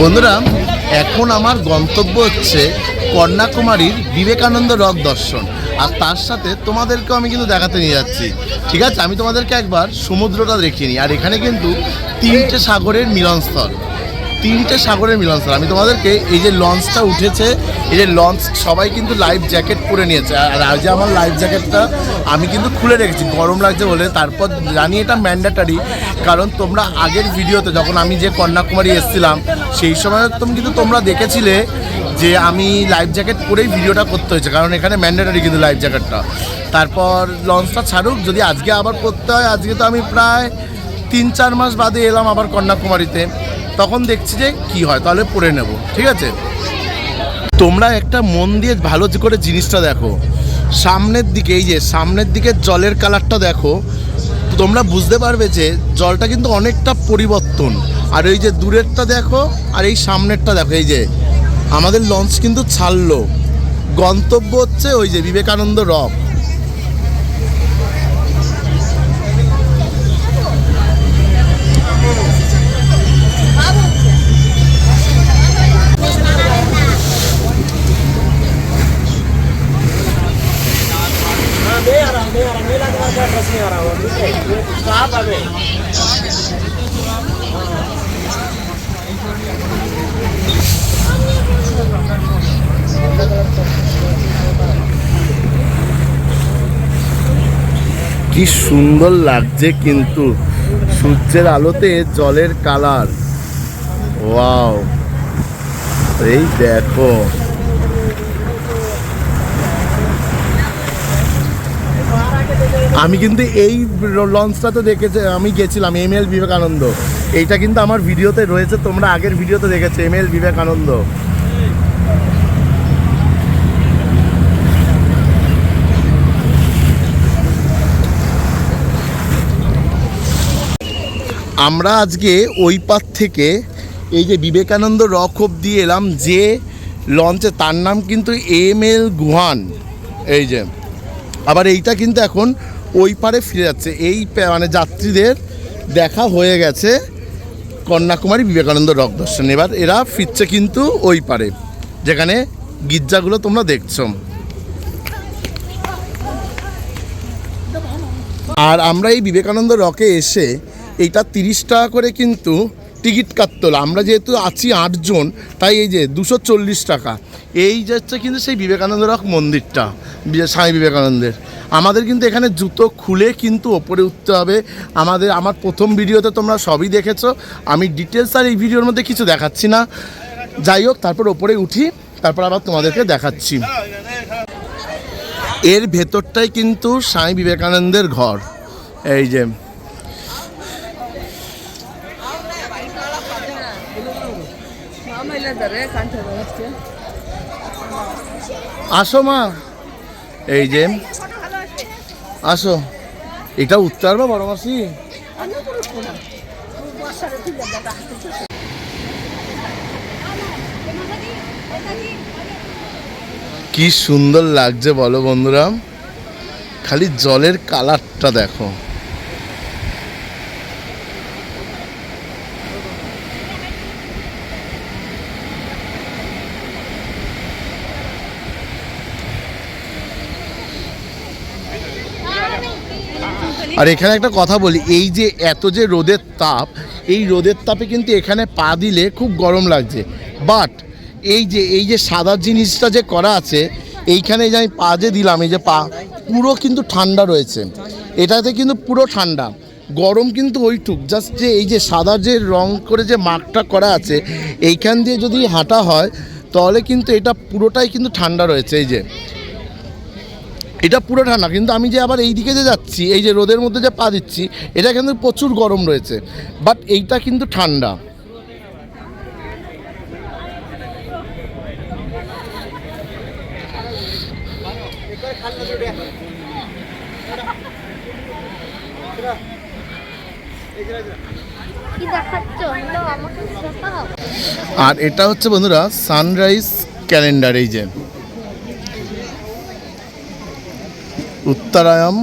বন্ধুরা, এখন আমার গন্তব্য হচ্ছে কন্যাকুমারীর বিবেকানন্দ রক দর্শন। আর তার সাথে তোমাদেরকেও আমি কিন্তু দেখাতে নিয়ে যাচ্ছি। ঠিক আছে? আমি তোমাদেরকে একবার সমুদ্রটা দেখিনি আর এখানে কিন্তু তিনটে সাগরের মিলনস্থল। তিনটে সাগরের মিলনস্থল আমি তোমাদেরকে এই যে লঞ্চটা উঠেছে, এই যে লঞ্চ সবাই কিন্তু লাইফ জ্যাকেট পরে নিয়েছে। আর আজ আমার লাইফ জ্যাকেটটা আমি কিন্তু খুলে রেখেছি, গরম লাগছে বলে। তারপর জানি এটা ম্যান্ডেটারি কারণ তোমরা আগের ভিডিওতে যখন আমি যে কন্যাকুমারী এসেছিলাম, সেই সময় তুমি কিন্তু তোমরা দেখেছিলে যে আমি লাইফ জ্যাকেট পরেই ভিডিওটা করতে হয়েছে, কারণ এখানে ম্যান্ডেটারি কিন্তু লাইফ জ্যাকেটটা তারপর লঞ্চটা ছাড়ুক, যদি আজকে আবার করতে হয়, আজকে তো আমি প্রায় তিন চার মাস বাদে এলাম আবার কন্যাকুমারীতে। তখন দেখছি যে কি হয়, তাহলে পরে নেব, ঠিক আছে? তোমরা একটা মন দিয়ে ভালো করে জিনিসটা দেখো। সামনের দিকে, এই যে সামনের দিকে জলের কালারটা দেখো, তোমরা বুঝতে পারবে যে জলটা কিন্তু অনেকটা পরিবর্তন। আর এই যে দূরেরটা দেখো, আর এই সামনেরটা দেখো, এই যে আমাদের লঞ্চ কিন্তু ছাড়লো। গন্তব্য হচ্ছে ওই যে বিবেকানন্দ রক কি সুন্দর লাগছে কিন্তু সূর্যের আলোতে জলের কালার। ওয়াও। এই দেখো। আমি কিন্তু এই লঞ্চটাতে দেখেছি, আমি গেছিলাম, এম এল বিবেকানন্দ এইটা কিন্তু আমার ভিডিওতে রয়েছে, তোমরা আগের ভিডিওতে দেখেছ, এম এল বিবেকানন্দ আমরা আজকে ওই পার থেকে এই যে বিবেকানন্দ রক অব্দি এলাম, যে লঞ্চে, তার নাম কিন্তু এম এল গুহান। এই যে। আবার এইটা কিন্তু এখন ওই পারে ফিরে যাচ্ছে। এই মানে যাত্রীদের দেখা হয়ে গেছে কন্যাকুমারী বিবেকানন্দ রক দর্শন। এবার এরা ফিরছে কিন্তু ওই পারে, যেখানে গির্জাগুলো তোমরা দেখছ। আর আমরা এই বিবেকানন্দ রকে এসে এইটা তিরিশ টাকা করে কিন্তু টিকিট কাটতে হলো। আমরা যেহেতু আছি আটজন, তাই এই যে দুশো চল্লিশ টাকা। এই যে হচ্ছে কিন্তু সেই বিবেকানন্দ রক মন্দিরটা স্বামী বিবেকানন্দের। আমাদের কিন্তু এখানে জুতো খুলে কিন্তু ওপরে উঠতে হবে। আমাদের, আমার প্রথম ভিডিওতে তোমরা সবই দেখেছ। আমি ডিটেলস আর এই ভিডিওর মধ্যে কিছু দেখাচ্ছি না। যাই হোক, তারপর ওপরে উঠি, তারপর আবার তোমাদেরকে দেখাচ্ছি। এর ভেতরটাই কিন্তু স্বামী বিবেকানন্দের ঘর। এই যে আসো মা। এই যে, আসো। এটা উঠতে বা বড় মাসি? কি সুন্দর লাগছে বলো বন্ধুরা। খালি জলের কালারটা দেখো। আর এখানে একটা কথা বলি, এই যে এত যে রোদের তাপ, এই রোদের তাপে কিন্তু এখানে পা দিলে খুব গরম লাগছে। বাট এই যে এই যে সাদা জিনিসটা যে করা আছে, এইখানে যে আমি পা যে দিলাম, এই যে পা, পুরো কিন্তু ঠান্ডা রয়েছে। এটাতে কিন্তু পুরো ঠান্ডা। গরম কিন্তু ওইটুক জাস্ট যে এই যে সাদা যে রং করে যে মার্কটা করা আছে, এইখান দিয়ে যদি হাঁটা হয়, তাহলে কিন্তু এটা পুরোটাই কিন্তু ঠান্ডা রয়েছে, এই যে। এটা পুরো ঠান্ডা কিন্তু আমি যে আবার এই দিকে যে যাচ্ছি এই যে রোদের মধ্যে যে পা দিচ্ছি এটা কিন্তু প্রচুর গরম রয়েছে বাট এইটা কিন্তু ঠান্ডা। আর এটা হচ্ছে বন্ধুরা সানরাইজ ক্যালেন্ডার এই যে। উত্তরায়ণ।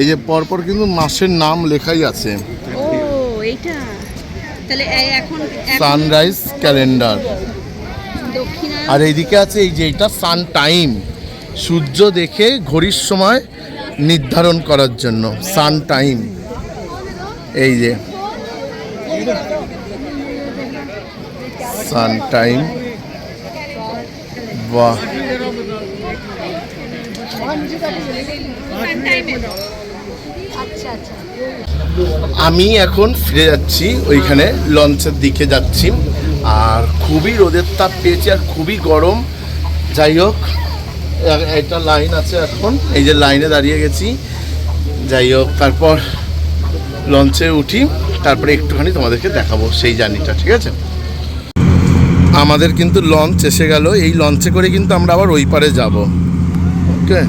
এই যে পরপর কিন্তু মাসের নাম লেখাই আছে। ও এইটা। তাহলে এখন এখন সানরাইজ ক্যালেন্ডার। আর এইদিকে আছে এই যে এটা সান টাইম। সূর্য দেখে ঘড়ির সময় নির্ধারণ করার জন্য সান টাইম। এই যে। Sun time. বাহ। আমি এখন ফিরে যাচ্ছি ওইখানে লঞ্চের দিকে যাচ্ছি আর খুবই রোদের তাপ পেয়েছি আর খুবই গরম। যাই হোক একটা লাইন আছে এখন, এই যে লাইনে দাঁড়িয়ে গেছি। যাই হোক, তারপর লঞ্চে উঠি, তারপরে একটুখানি তোমাদেরকে দেখাবো সেই জার্নিটা, ঠিক আছে? আমাদের কিন্তু লঞ্চ এসে গেল, এই লঞ্চে করে কিন্তু আমরা আবার ওই পারে যাব। ওকে?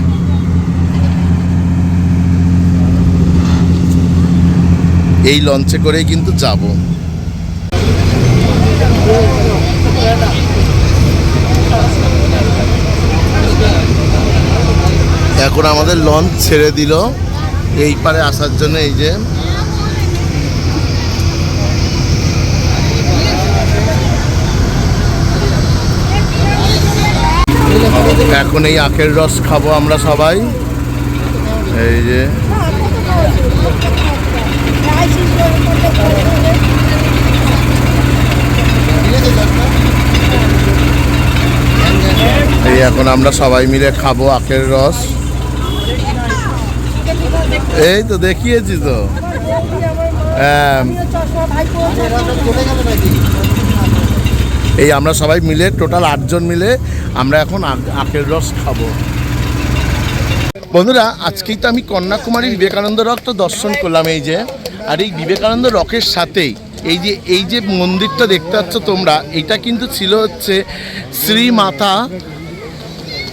এই লঞ্চে করেই কিন্তু যাব। এখন আমাদের লঞ্চ ছেড়ে দিল। এই পারে আসার জন্য এই যে এখন এই আখের রস খাব আমরা সবাই। এই যে এই এখন আমরা সবাই মিলে খাব আখের রস। এই তো দেখিয়েছি তো। হ্যাঁ। এই আমরা সবাই মিলে, টোটাল আটজন মিলে আমরা এখন আখ- আখের রস খাব। বন্ধুরা, আজকেই তো আমি কন্যাকুমারী বিবেকানন্দ রকটা দর্শন করলাম এই যে। আর এই বিবেকানন্দ রকের সাথেই এই যে এই যে মন্দিরটা দেখতে পাচ্ছ তোমরা, এটা কিন্তু ছিল হচ্ছে শ্রী মাতা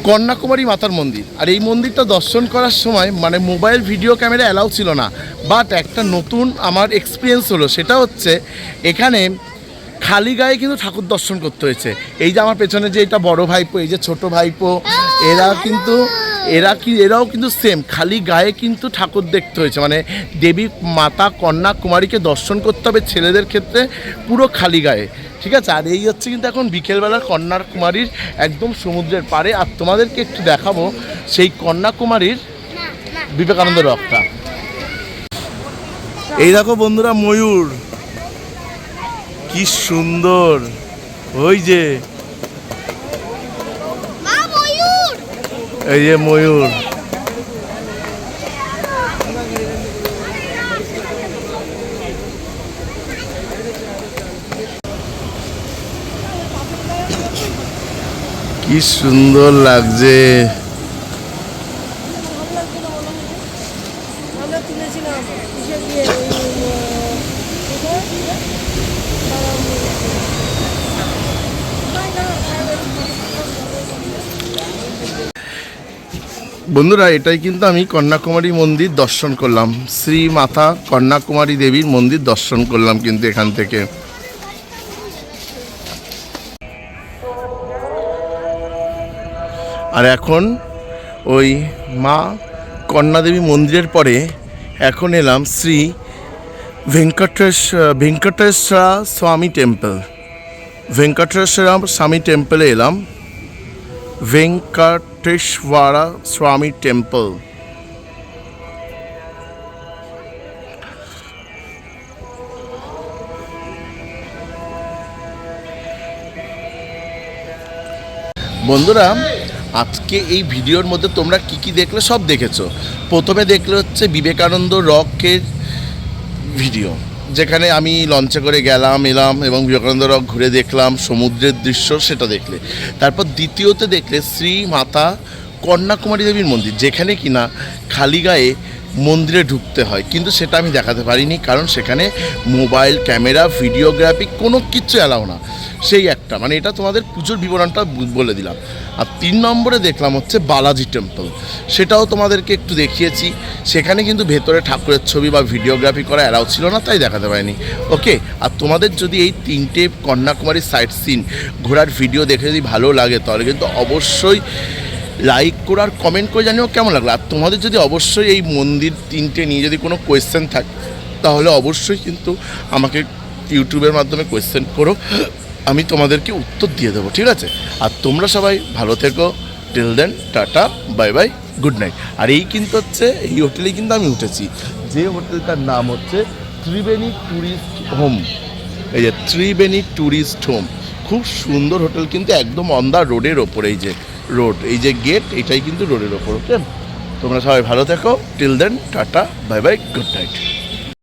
কন্যাকুমারী মাতার মন্দির। আর এই মন্দিরটা দর্শন করার সময় মানে মোবাইল ভিডিও ক্যামেরা অ্যালাউ ছিল না। বাট একটা নতুন আমার এক্সপিরিয়েন্স হলো, সেটা হচ্ছে এখানে খালি গায়ে কিন্তু ঠাকুর দর্শন করতে হয়েছে। এই যে আমার পেছনে যে এটা বড় ভাইপো, এই যে ছোট ভাইপো, এরা কিন্তু এরা কি, এরাও কিন্তু সেম খালি গায়ে কিন্তু ঠাকুর দেখতে হয়েছে। মানে দেবী, মাতা, কন্যা, কুমারীকে দর্শন করতে হবে ছেলেদের ক্ষেত্রে পুরো খালি গায়ে। ঠিক আছে? আর এই হচ্ছে কিন্তু এখন বিকেলবেলা কন্যাকুমারীর একদম সমুদ্রের পাড়ে। আর তোমাদেরকে একটু দেখাবো সেই কন্যাকুমারীর বিবেকানন্দ রকটা এই দেখো বন্ধুরা, ময়ূর। কি সুন্দর। ওই যে মা ময়ূর এই যে ময়ূর। কি সুন্দর লাগছে। আমরা তুলেছিলাম কিসে দিয়ে বন্ধুরা, এটাই কিন্তু আমি কন্যাকুমারী মন্দির দর্শন করলাম। শ্রী মাতা কন্যাকুমারী দেবীর মন্দির দর্শন করলাম কিন্তু এখান থেকে। আর এখন ওই মা কন্যাদেবী মন্দিরের পরে এখন এলাম শ্রী ভেঙ্কটেশ ভেঙ্কটেশ্বরা স্বামী টেম্পল। ভেঙ্কটেশ্বরা স্বামী টেম্পলে এলাম। Venkateshwara Swami Temple. বন্ধুরা, আজকে এই ভিডিওর মধ্যে তোমরা কি কি দেখলে সব দেখেছ প্রথমে দেখলে হচ্ছে বিবেকানন্দ রকের ভিডিও যেখানে আমি লঞ্চে করে গেলাম, এলাম এবং বিবেকানন্দ রক ঘুরে দেখলাম, সমুদ্রের দৃশ্য সেটা দেখলে। তারপর দ্বিতীয়তে দেখলে শ্রী মাতা কন্যাকুমারী দেবীর মন্দির, যেখানে কিনা খালি গায়ে মন্দিরে ঢুকতে হয়। কিন্তু সেটা আমি দেখাতে পারিনি, কারণ সেখানে মোবাইল, ক্যামেরা, ভিডিওগ্রাফি কোনো কিচ্ছু অ্যালাও না। সেই একটা মানে এটা তোমাদের পুজোর বিবরণটা বলে দিলাম। আর তিন নম্বরে দেখলাম হচ্ছে বালাজি টেম্পল। সেটাও তোমাদেরকে একটু দেখিয়েছি। সেখানে কিন্তু ভেতরে ঠাকুরের ছবি বা ভিডিওগ্রাফি করা অ্যালাউ ছিল না, তাই দেখাতে পারিনি। ওকে, আর তোমাদের যদি এই তিনটে কন্যাকুমারী সাইট সিন ঘোরার ভিডিও দেখে যদি ভালো লাগে, তাহলে কিন্তু অবশ্যই লাইক করে আর কমেন্ট করে জানিও কেমন লাগল। আর তোমাদের যদি অবশ্যই এই মন্দির তিনটে নিয়ে যদি কোনো কোয়েশ্চেন থাকে, তাহলে অবশ্যই কিন্তু আমাকে ইউটিউবের মাধ্যমে কোয়েশ্চেন করো। আমি তোমাদেরকে উত্তর দিয়ে দেবো, ঠিক আছে? আর তোমরা সবাই ভালো থেকো। Till then tata bye bye good night আর এই কিন্তু হচ্ছে, এই হোটেলেই কিন্তু আমি উঠেছি। যে হোটেলটার নাম হচ্ছে ত্রিবেণী ট্যুরিস্ট হোম। এই যে ত্রিবেণী ট্যুরিস্ট হোম। খুব সুন্দর হোটেল কিন্তু একদম অন দ্য রোডের ওপর, এই যে। রোড, এই যে গেট এটাই কিন্তু রোডের ওপর ওকে তোমরা সবাই ভালো থেকো। Till then tata bye bye good night